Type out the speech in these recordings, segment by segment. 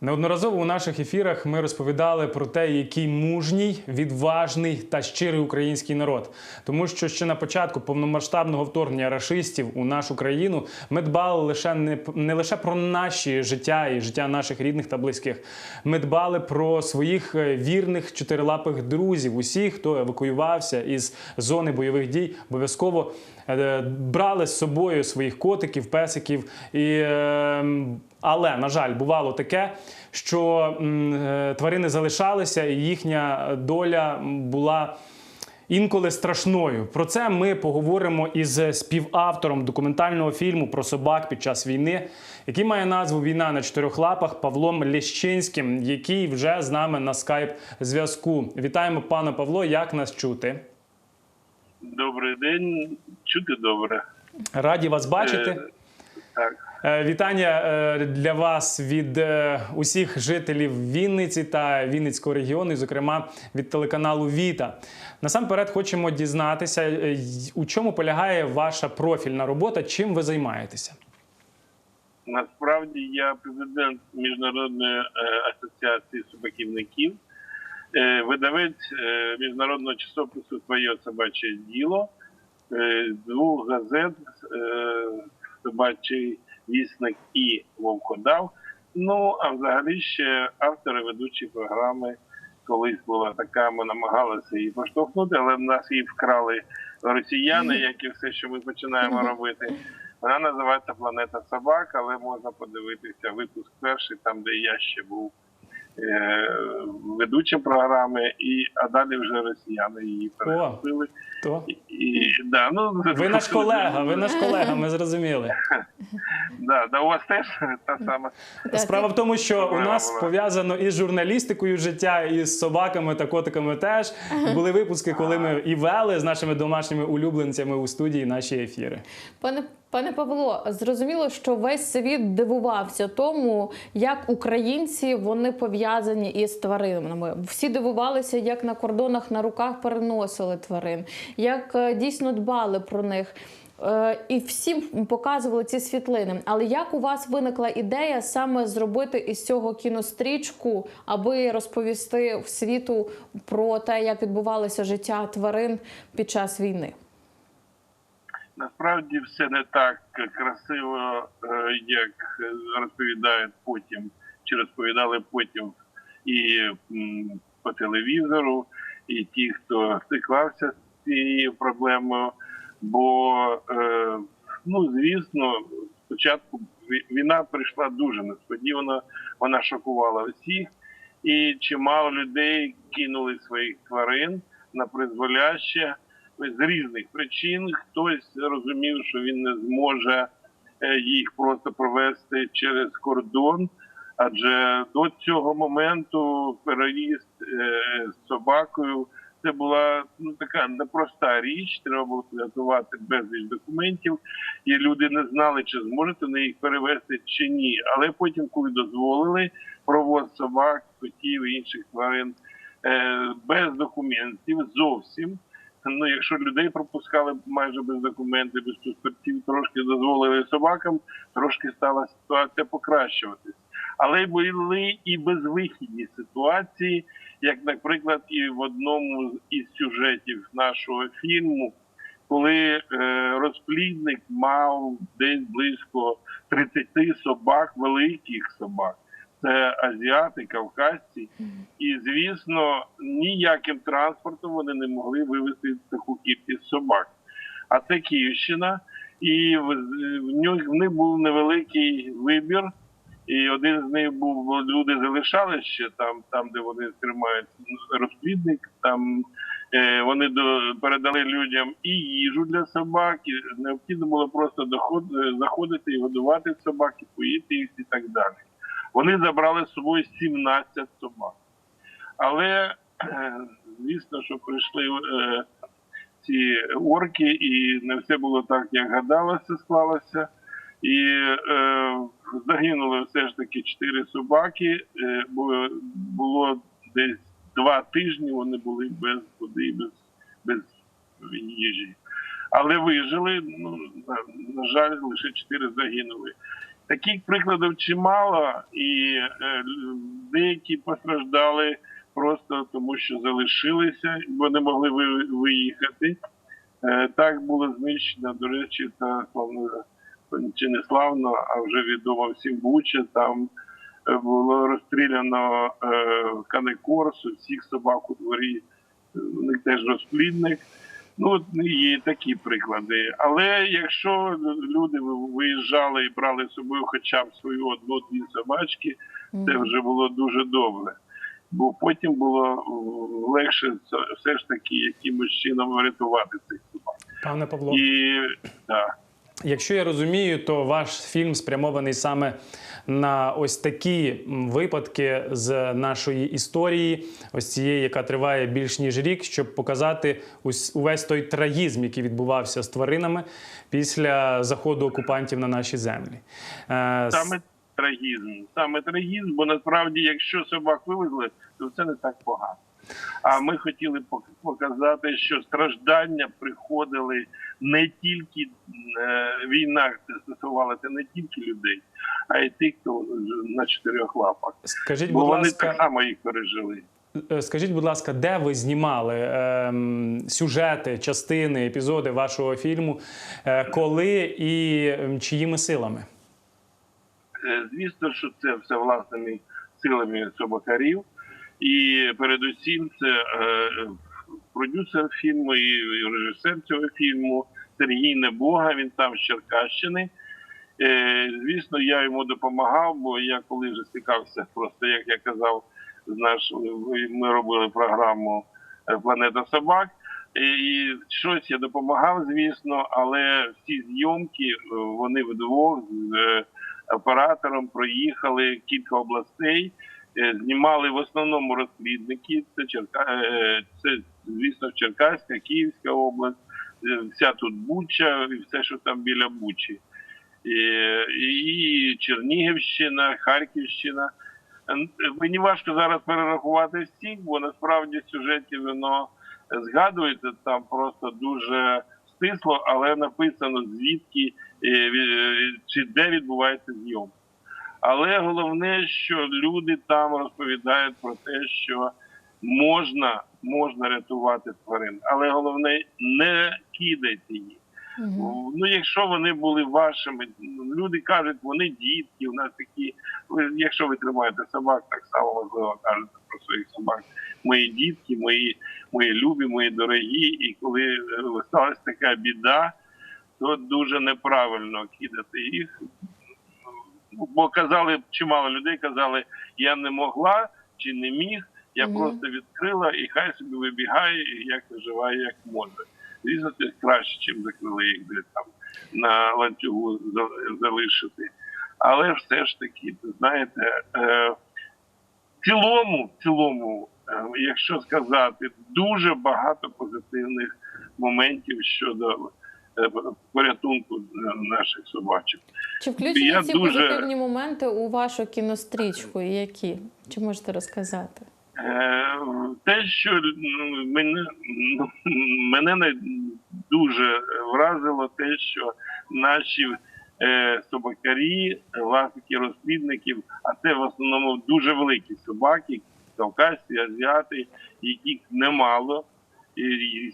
Неодноразово у наших ефірах ми розповідали про те, який мужній, відважний та щирий український народ. Тому що ще на початку повномасштабного вторгнення рашистів у нашу країну ми дбали лише не, не лише про наші життя і життя наших рідних та близьких. Ми дбали про своїх е, вірних чотирилапих друзів, усіх, хто евакуювався із зони бойових дій, обов'язково е, брали з собою своїх котиків, песиків. І, е, але, на жаль, бувало таке, що е, тварини залишалися, і їхня доля була. Інколи страшною. Про це ми поговоримо із співавтором документального фільму про собак під час війни, який має назву Війна на чотирьох лапах Павлом Лещинським, який вже з нами на скайп зв'язку. Вітаємо, пане Павло. Як нас чути? Добрий день, чути добре. Раді вас бачити. Е, Так, Вітання е, для вас від е, усіх жителів Вінниці та Вінницького регіону, і, зокрема від телеканалу Віта. Насамперед хочемо дізнатися, е, у чому полягає ваша профільна робота, чим ви займаєтеся. насправді я президент Міжнародної е, асоціації собаківників, е, видавець е, міжнародного часопису Твоє собаче діло, е, двох газет е, Собачий вісник і Вовкодав. Ну, а взагалі ще автори ведучі програми. Колись була така, ми намагалися її поштовхнути, але в нас її вкрали росіяни, як і все, що ми починаємо робити. Вона називається Планета собак, але можна подивитися випуск перший, там де я ще був е, ведучим програми, і а далі вже росіяни її перехопили. То І, і, да, ну, ви наш колега, ви наш колега, ми зрозуміли. Да, да, у вас теж та сама. Справа в тому, що у нас пов'язано із журналістикою життя, і з собаками та котиками теж були випуски, коли ми і вели з нашими домашніми улюбленцями у студії наші ефіри. Пане пане Павло, зрозуміло, що весь світ дивувався тому, як українці вони пов'язані із тваринами. Всі дивувалися, як на кордонах на руках переносили тварин, як е, дійсно дбали про них. Е, І всім показували ці світлини. Але як у вас виникла ідея саме зробити із цього кінострічку, аби розповісти в світу про те, як відбувалося життя тварин під час війни? Насправді все не так красиво, е, як розповідають потім, чи розповідали потім і по телевізору, і ті, хто стикався з цією проблемою. Бо, е, ну звісно, спочатку війна прийшла дуже несподівано, вона шокувала всіх, і чимало людей кинули своїх тварин на призволяще з різних причин. Хтось розумів, що він не зможе е, їх просто провести через кордон. Адже до цього моменту переїзд е, з собакою це була ну така непроста річ. Треба було підготувати безліч документів, і люди не знали, чи зможуть вони їх перевезти чи ні. Але потім, коли дозволили провоз собак, котів і інших тварин е, без документів зовсім. Ну, якщо людей пропускали майже без документів, без паспортів, трошки дозволили собакам, трошки стала ситуація покращуватись. Але були і безвихідні ситуації, як, наприклад, і в одному із сюжетів нашого фільму, коли е, розплідник мав десь близько 30 собак, великих собак. Це азіати, кавказці, і звісно, ніяким транспортом вони не могли вивезти таку кількість собак. А це Київщина, і в, в нього в них був невеликий вибір. І один з них був бо люди залишали ще там, там де вони тримають розплідник. Там е, вони до передали людям і їжу для собак. І необхідно було просто доход, заходити і годувати собак, і поїти їх і так далі. Вони забрали з собою 17 собак. Але е, звісно, що прийшли е, ці орки, і не все було так, як гадалося, склалося. І е, загинули все ж таки чотири собаки. Е, бо було десь два тижні. Вони були без води, без, без їжі. Але вижили. Ну на, жаль, лише чотири загинули. Таких прикладів чимало, і е, деякі постраждали просто тому, що залишилися, бо не могли ви- виїхати. Е, Так було знищено, до речі, та славно чи не славно, а вже відомо всім Буча. Там е, було розстріляно е, канекорсу, всіх собак у дворі. У них теж розплідник. Ну, от є такі приклади. Але якщо люди виїжджали і брали з собою хоча б свою одну-дві собачки, це вже було дуже добре. Бо потім було е, легше все ж таки якимось чином врятувати цих собак. Пане Павло, І так. Якщо я розумію, то ваш фільм спрямований саме на ось такі випадки з нашої історії, ось цієї, яка триває більш ніж рік, щоб показати увесь той трагізм, який відбувався з тваринами після заходу окупантів на наші землі. Е, Саме трагізм. Саме трагізм, бо насправді, якщо собак вивезли, то це не так погано. А ми хотіли показати, що страждання приходили не тільки е, війна це стосувалася не тільки людей, а й тих, хто на чотирьох лапах. Скажіть, Бо будь вони ласка, так само їх пережили. Е, Скажіть, будь ласка, де ви знімали ем, сюжети, частини, епізоди вашого фільму, е, коли і чиїми силами? Е, Звісно, що це все власними силами собакарів. І передусім це е, продюсер фільму і, режисер цього фільму Сергій Небога, він там з Черкащини. Е, звісно, я йому допомагав, бо я коли вже стикався, просто як я казав, з ми робили програму е, Планета собак. І, щось я допомагав, звісно, але всі зйомки вони вдвох з оператором проїхали кілька областей, знімали в основному розслідники. Це Черка... е, це, звісно, Черкаська, Київська область, е, вся тут Буча і все, що там біля Бучі. І, Чернігівщина, Харківщина. Е, Мені важко зараз перерахувати всіх, бо насправді сюжеті воно згадується там просто дуже стисло, але написано звідки е, чи де відбувається зйомка. Але головне, що люди там розповідають про те, що можна, можна рятувати тварин, але головне не кидайте їх. Мгм. Ну, якщо вони були вашими, ну, люди кажуть, вони дітки, у нас такі. Якщо ви тримаєте собак, так само можливо кажете про своїх собак. Мої дітки, мої, мої любі, мої дорогі. І коли сталася така біда, то дуже неправильно кидати їх. Бо казали, чимало людей казали, я не могла чи не міг, я Мгм. просто відкрила і хай собі вибігає, і як виживає, як може. Звісно, це краще, ніж закрили їх десь там на ланцюгу за- залишити. Але все ж таки, знаєте, е, в цілому, в цілому, е, якщо сказати, дуже багато позитивних моментів щодо порятунку е, наших собачок. Чи включені Я ці дуже- позитивні моменти у вашу кінострічку? І які? Чи можете розказати? Е, Те, що ну, мене, ну, мене не дуже вразило, те, що наші е, собакарі, власники розплідників, а це в основному дуже великі собаки, кавказці, азіати, яких немало,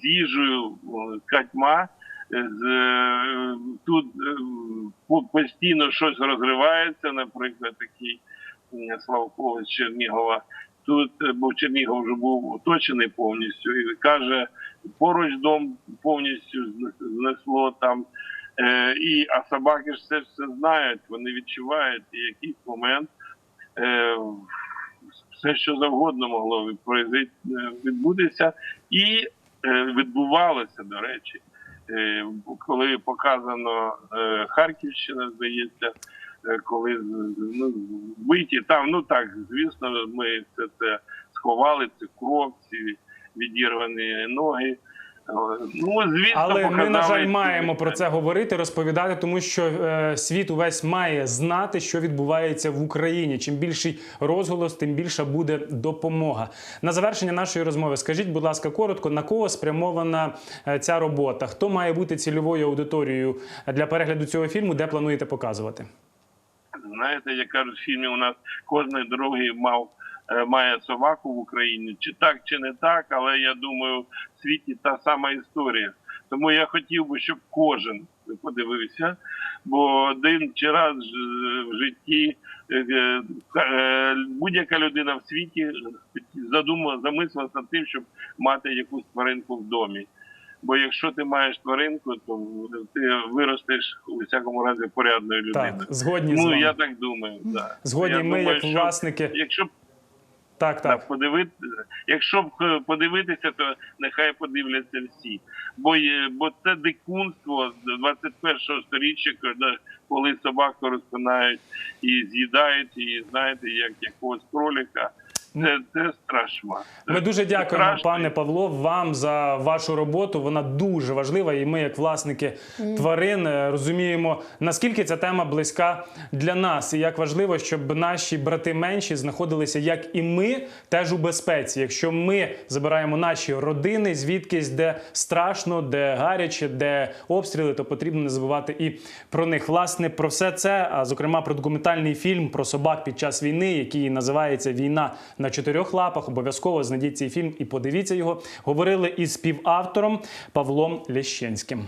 з їжею катьма. Е, е, тут е, постійно щось розривається, наприклад, такий м, Славко Чернігова тут, е, бо Чернігов вже був оточений повністю, і каже, поруч дом повністю знесло там. Е, і, а собаки ж це все знають, вони відчувають, і якийсь момент е, все, що завгодно могло е, відбутися, і е, відбувалося, до речі. Е, коли показано е, Харківщина, здається, е, коли ну, вбиті там, ну так, звісно, ми все це сховали, це кров, ці відірвані ноги. Ну, звісно, Але ми, на жаль, маємо про це говорити, розповідати, тому що е, світ увесь має знати, що відбувається в Україні. Чим більший розголос, тим більша буде допомога. На завершення нашої розмови, скажіть, будь ласка, коротко, на кого спрямована е, ця робота? Хто має бути цільовою аудиторією для перегляду цього фільму, де плануєте показувати? Знаєте, як кажуть в фільмі, у нас кожний другий мав має собаку в Україні. Чи так, чи не так, але я думаю, в світі та сама історія. Тому я хотів би, щоб кожен подивився, бо один чи раз е, в житті е, е, будь-яка людина в світі задумала, замислилася над тим, щоб мати якусь тваринку в домі. Бо якщо ти маєш тваринку, то ти виростеш у всякому разі порядною людиною. Так, згодні з Ну вами. я так думаю. Да. Згодні я ми, думаю, як що власники. Якщо Так, так. Подивити, якщо б е, подивитися, то нехай подивляться всі. Бо є, бо це дикунство з 21-го сторіччя, коли, коли собаку розпинають і з'їдають, і знаєте, як якогось кролика. Це, це страшно. Ми дуже дякуємо, страшно. пане Павло, вам за вашу роботу. Вона дуже важлива, і ми, як власники тварин, е, розуміємо, наскільки ця тема близька для нас, і як важливо, щоб наші брати менші знаходилися, як і ми, теж у безпеці. Якщо ми забираємо наші родини, звідкись, де страшно, де гаряче, де обстріли, то потрібно не забувати і про них. Власне, про все це, а зокрема про документальний фільм про собак під час війни, який називається Війна на чотирьох лапах. Обов'язково знайдіть цей фільм і подивіться його. Говорили із співавтором Павлом Лещенським.